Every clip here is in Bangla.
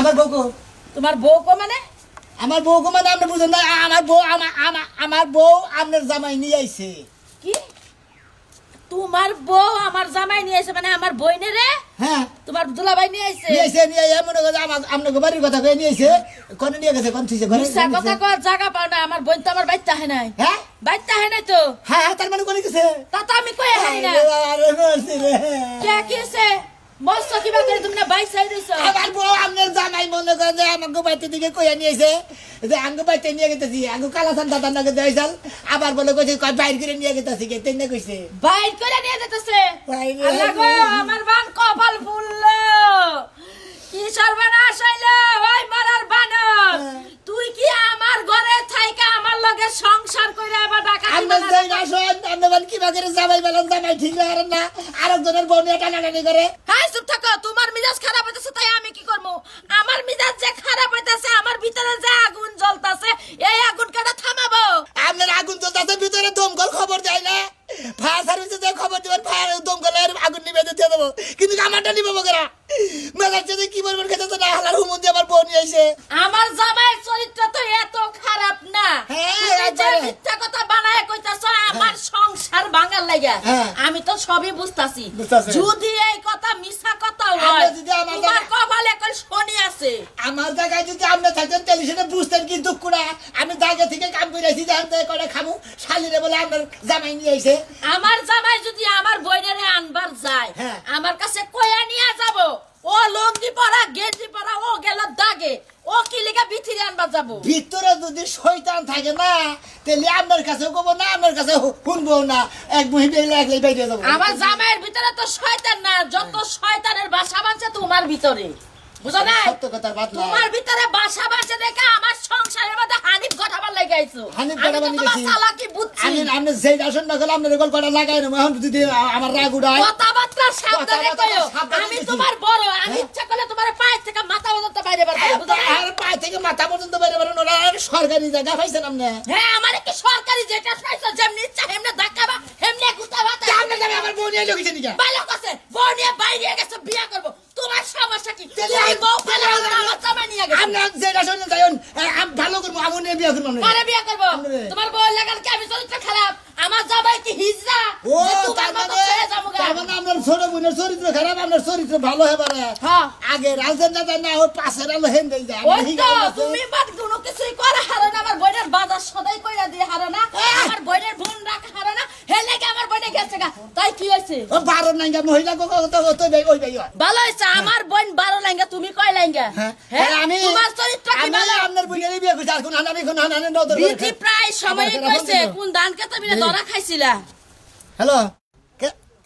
আমার বউ কো? তোমার বউ কো মানে? আমার বউ কো মানে আপনি বুঝেন না আমার বউ আমার আমার বউ আপনার জামাই নিয়ে আইছে। কি? তোমার বউ আমার জামাই নিয়ে এসে মানে আমার বইনে রে? হ্যাঁ। তোমার দুলাভাই নিয়ে আইছে? নিয়ে আইছে নিয়ে আইয়া মনে করে আমার আপনাকে বাড়ির কথা কয়ে নিয়ে আইছে কোনে নিয়ে গেছে কোন থিছে ঘরে মিথ্যা কথা কর জায়গা পাও না আমার বোন তো আমার বাইতে হয় নাই। হ্যাঁ? বাইতে হয় নাই তো? হ্যাঁ হ্যাঁ তার মানে কোনে গেছে? তা তো আমি কই হারি না। আরে মরছি রে কে কি আছে মস্ত কিবা করে তুমি না বাইক সাইড দিছো আমার জামাই মনে করে যে আমাকে বাড়িতে দিকে কইয়া নিয়েছে যে আঙ্গু বাড়িতে নিয়ে গেতেছি আঙ্গু কালাসান দাদা নাকি দেয়সাল আবার বলে কইছে কয় বাইর করে নিয়ে গেতেছি কে তেনে কইছে। বাইক করে নিয়ে যেতেছে আল্লাহ গো আমার বান কপাল ফুললো। কি সর্বনাশ হইল? ওই মারার বানর। তুই কি আমার ঘরে থাইকা আমার লগে সংসার কইরা এবার ডাকা আপনার যে আসন আপনার কি বাগের জামাই বেলান জামাই ঠিক না না। আরেকজনের বউ নিয়ে টানাটানি করে হাই চুপ থাকো তোমার মিজাজ খারাপ হইতেছে তাই আমি কি করব আমার মিজাজ যে খারাপ হইতেছে আমার ভিতরে যে আগুন জ্বলতাছে এই আগুন কেটে থামাবো আপনার আগুন জ্বলতে ভিতরে দমকল খবর যায় না ফায়ার সার্ভিসে যে খবর দিবেন ফায়ার দমকলের আগুন নিবে দিয়ে দেবো। কিন্তু আমারটা নিবে বকেরা। মেজার যদি কি বলবেন খেতে না হালার হুমুন দিয়ে আমার নিয়ে আইছে আমার জামাইয়ের চরিত্র তো এত খারাপ না। হ্যাঁ, তুমি যে একবারে। মিথ্যা কথা বানায় কইতাছ আমার সংসার ভাঙার লাগা হ্যাঁ। আমি তো সবই বুঝতাছি। যদি এই কথা মিছা কথা হয় যদি আমার তোমার কপালে কল শনি আছে। আমার জায়গায় যদি আপনি থাকতেন টেলিভিশনে বুঝতেন কি দুঃখ না। আমি জায়গা থেকে আইছি যে আমি করে খামু শালিরে বলে আপনার জামাই নিয়ে আইছে। আমার জামাই যদি আমার বইনারে আনবার যায় হ্যাঁ। আমার কাছে কয়া নিয়ে যাব। ও লঙ্গি পরা গেঞ্জি পরা ও গেল দাগে। ও কি লিগা বিথিরে আনবার যাব? ভিতরে যদি শয়তান থাকে না তাহলে আপনার কাছে কব না আপনার কাছে শুনব না। এক মহিলা একলাই বাইরে যাব। আমার জামাইয়ের ভিতরে তো শয়তান না যত শয়তানের বাসা বাঁধছে তোমার ভিতরে। বুঝো না সত্য কথার বাদ তোমার ভিতরে বাসা বাঁধছে দেখে আমার সংসারের মধ্যে আমি তোমার চালাকি বুঝছি। আমি আপনি সেই আসন না করলে আপনার রেকর্ড করা লাগাই না এখন যদি আমার রাগ উঠায়। কথাবার্তা সাবধানে কইও। আমি তোমার বড় আমি হ্যাঁ? ইচ্ছা করলে তোমার পায়ের থেকে মাথা পর্যন্ত বাইরে বার না? আর পায়ে থেকে মাথা পর্যন্ত বাইরে ওরা সরকারি জায়গা পাইছেন আপনি? হ্যাঁ আমার কি সরকারি যেটা পাইছো যেমনি ইচ্ছা এমনি হেমনে জামাই আমার বউ নিয়ে লোকেছে নিকা? ভালো কথা বউ নিয়ে বাইরে গেছে বিয়া করব। তোমার সমস্যা কি? তুমি বউ ফেলে আমার আমার নিয়ে গেছে। আপনার যেটা শুনে যাইন আমি ভালো করব আমি নিয়ে বিয়ে করব আমরা। পরে বিয়ে করব। আমরা- তোমার বউ লাগার কি? আমি চরিত্র খারাপ। আমার জামাই কি হিজড়া? ও তোমার তার মানে যাব তার মানে আপনার ছোট বোনের চরিত্র খারাপ আপনার চরিত্র ভালো হেবারে হ্যাঁ। আগে রাজেন না না ওই পাশের আলো হেন দেই যায় ওই তো তুমি বাদ কোনো কিছুই করে হারো না। আমার বোনের বাজার সদাই কইরা দিয়ে হারো না। আমার বোনের বোন লেগে গেছে গা। তাই কি হয়েছে? ও বারো নাইগা মহিলা কো কত কত ভাই ওই ভাই ভালো হয়েছে আমার বোন বারো লাইঙ্গা তুমি কয় লাইঙ্গা হ্যাঁ। হ্যাঁ? আমি তোমার চরিত্র কি আমি ভালো? আপনার বোনের বিয়ে করছি আর কোন হানানি কোন হানানি নদর বিধি প্রায় সময় কইছে কোন ধানকে তুমি। ধরা খাইছিলা? হ্যালো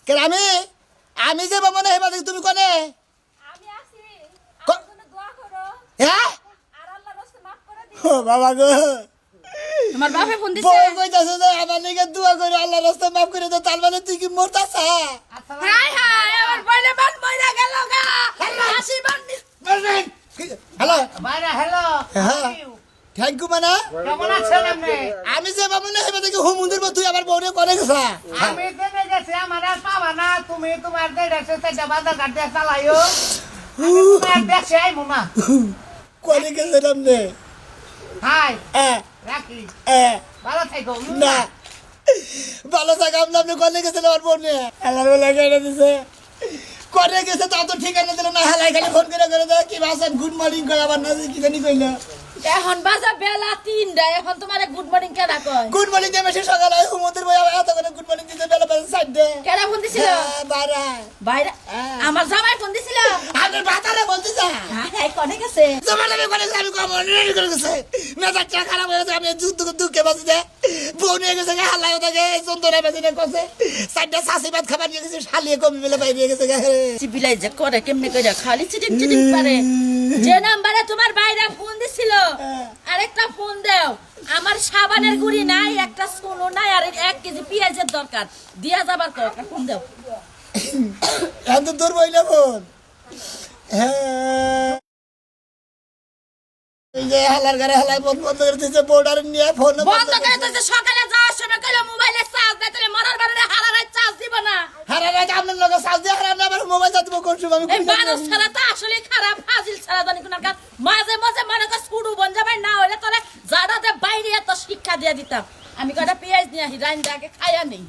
কে আমি আমি যে বামনে হেবা তুমি কোনে? আমি আছি। আমার জন্য দোয়া করো। হ্যাঁ? আর আল্লাহ রাস্তা মাফ করে দিন ও বাবা গো। তোমার বাপে ফোন দিছে। বউ কইতাছে যে আমার লিগে দোয়া করে আল্লাহ রাস্তা মাফ করে দাও তার মানে তুই কি মরতাছ? হাই হাই আমার বান মইরা গেল গা। হাসি বান হ্যালো বাইরা হ্যালো হ্যাঁ। থ্যাংক ইউ মানা। কেমন আছেন আপনি? আমি যে বামনে হেবা দেখি হুমুন্দির তুই আমার বউরে করে গেছা? আমি দেখে গেছি আমার আর পাবা না। তুমি তোমার দেড়শো তেটা বাজার ঘাট দিয়ে চালাইও। তোমার দেশে আইমু না। করে গেছে নামনে হাই। হ্যাঁ। না। ভালো থাকা আপনি আপনি কলে গেছেন আমার বোনে আল্লাহ বলে কেটে দিছে। করে গেছে তা তো ঠিকানা দিল না। হেলাই খালি ফোন করে করে দেয় কি ভাষা গুড মর্নিং করে আবার না কি জানি কইল। এখন বাজা বেলা তিনটা এখন তোমার গুড মর্নিং কেডা কয়? গুড মর্নিং দেবে সে সকালে বই এত করে গুড মর্নিং দিতে বেলা বেলা সাইড কেডা ফোন দিছিল? বাইরে। হ্যাঁ। আমার জামাই ফোন দিছিল? আপনার বাতারে বলতে যা হাই কনে গেছে? জমা নেবে করে আমি কম মর্নিং করে গেছে। মেজাজটা খারাপ হয়ে গেছে আমি দুঃখে বাঁচি বউ নিয়ে গেছে গে ওটাকে বেঁচে নে কছে। সাইডটা শাসি ভাত খাবার নিয়ে গেছে শালিয়ে কমি বেলে বাইরে গেছে গে। চিবিলাই যে করে কেমনে করে খালি চিটিং চিটিং পারে যে নাম্বারে তোমার বাইরে ফোন দিছিল আরেকটা ফোন দাও। আমার সাবানের গুড়ি নাই একটা সোনো নাই আর এক কেজি পেঁয়াজের দরকার। দিয়া যাবার তো একটা ফোন দাও। এত দূর বইলে ফোন হ্যাঁ। যে হালার ঘরে হালাই বন্ধ বন্ধ করে দিয়েছে বোর্ডার নিয়ে ফোন বন্ধ করে তো সকালে যাওয়ার সময় কইলো মোবাইলে চার্জ দেয় তাহলে মরার বাড়ি হারা চার্জ দিব না। হারা রাত আপনার লোক সাজ দিয়ে হারা না আবার মোবাইল যাতে কোন সময় আমি এই মানুষ ছাড়া তো আসলে খারাপ ফাজিল ছাড়া জানি কোন কাজ। মাঝে মাঝে মনে কর স্কুডু বন যাবে না হলে তোরে জাডাতে বাইরে এত শিক্ষা দিয়ে দিতাম। আমি কটা পেঁয়াজ নিয়ে আসি রান্না আগে খাইয়া নেই।